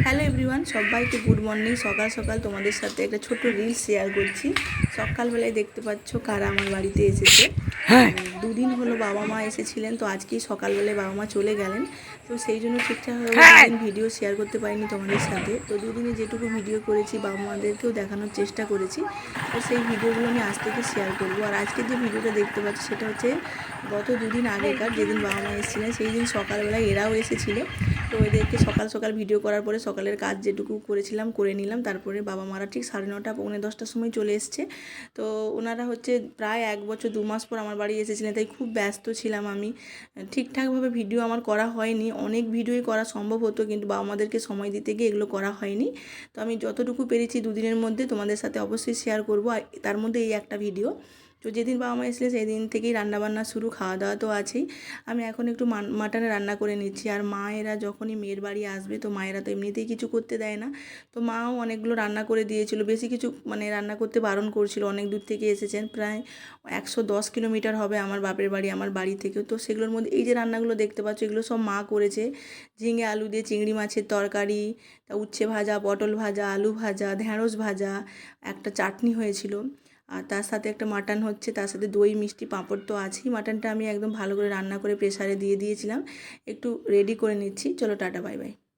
Hello everyone সবাইকে good morning সকাল সকাল তোমাদের সাথে একটা ছোট রিল শেয়ার করছি। সকালবেলায় দেখতে পাচ্ছ কারা আমার বাড়িতে এসেছে। দুদিন হলো বাবা মা এসেছিলেন তো আজকেই সকালবেলায় বাবা মা চলে গেলেন। তো সেই জন্য ঠিকঠাকভাবে ভিডিও শেয়ার করতে পারিনি তোমাদের সাথে। তো দুদিনে যেটুকু ভিডিও করেছি বাবা মাদেরকেও দেখানোর চেষ্টা করেছি। তো সেই ভিডিওগুলো আমি আজ থেকে শেয়ার করব। আর আজকে যে ভিডিওটা দেখতে পাচ্ছি সেটা হচ্ছে গত দুদিন আগেকার যেদিন বাবা মা এসেছিলেন সেই দিন সকালবেলায় এরাও এসেছিল। তো ওদেরকে সকাল সকাল ভিডিও করার পরে সকালের কাজ যেটুকু করেছিলাম, করে নিলাম। তারপরে বাবা মারা ঠিক সাড়ে নটা, পৌনে দশটার সময় চলে এসছে। তো ওনারা হচ্ছে প্রায় এক বছর, দু মাস পর আমার বাড়ি এসেছিলেন, তাই খুব ব্যস্ত ছিলাম আমি। ঠিকঠাকভাবে ভিডিও আমার করা হয়নি। অনেক ভিডিওই করা সম্ভব হতো, কিন্তু বাবা মাদেরকে সময় দিতে গিয়ে এগুলো করা হয়নি। তো আমি যতটুকু পেরেছি দুদিনের মধ্যে তোমাদের সাথে অবশ্যই শেয়ার করব। তার মধ্যে এই একটা ভিডিও তো যেদিন বাবা মা এসলে সেই দিন থেকেই রান্নাবান্না শুরু খাওয়া দাওয়া তো আছেই। আমি এখন একটু মাটনে রান্না করে নিচ্ছি। আর মায়েরা যখনই মেয়ের বাড়ি আসবে তো মায়েরা তো এমনিতেই কিছু করতে দেয় না। তো মাও অনেকগুলো রান্না করে দিয়েছিল। বেশি কিছু মানে রান্না করতে বারণ করছিল। অনেক দূর থেকে এসেছেন। প্রায় একশো দশ কিলোমিটার হবে আমার বাপের বাড়ি, আমার বাড়ি থেকে তো সেগুলোর মধ্যে এই যে রান্নাগুলো দেখতে পাচ্ছ, এগুলো সব মা করেছে। ঝিঙে আলু দিয়ে চিংড়ি মাছের তরকারি, তা উচ্ছে ভাজা, পটল ভাজা, আলু ভাজা ঢ্যাঁড়স ভাজা, একটা চাটনি হয়েছিল। আর তার সাথে একটা মাটন হচ্ছে, তার সাথে দই, মিষ্টি, পাঁপড় তো আছেই। মাটনটা আমি একদম ভালো করে রান্না করে প্রেসারে দিয়ে দিয়েছিলাম। একটু রেডি করে নিচ্ছি। চলো টাটা বাই বাই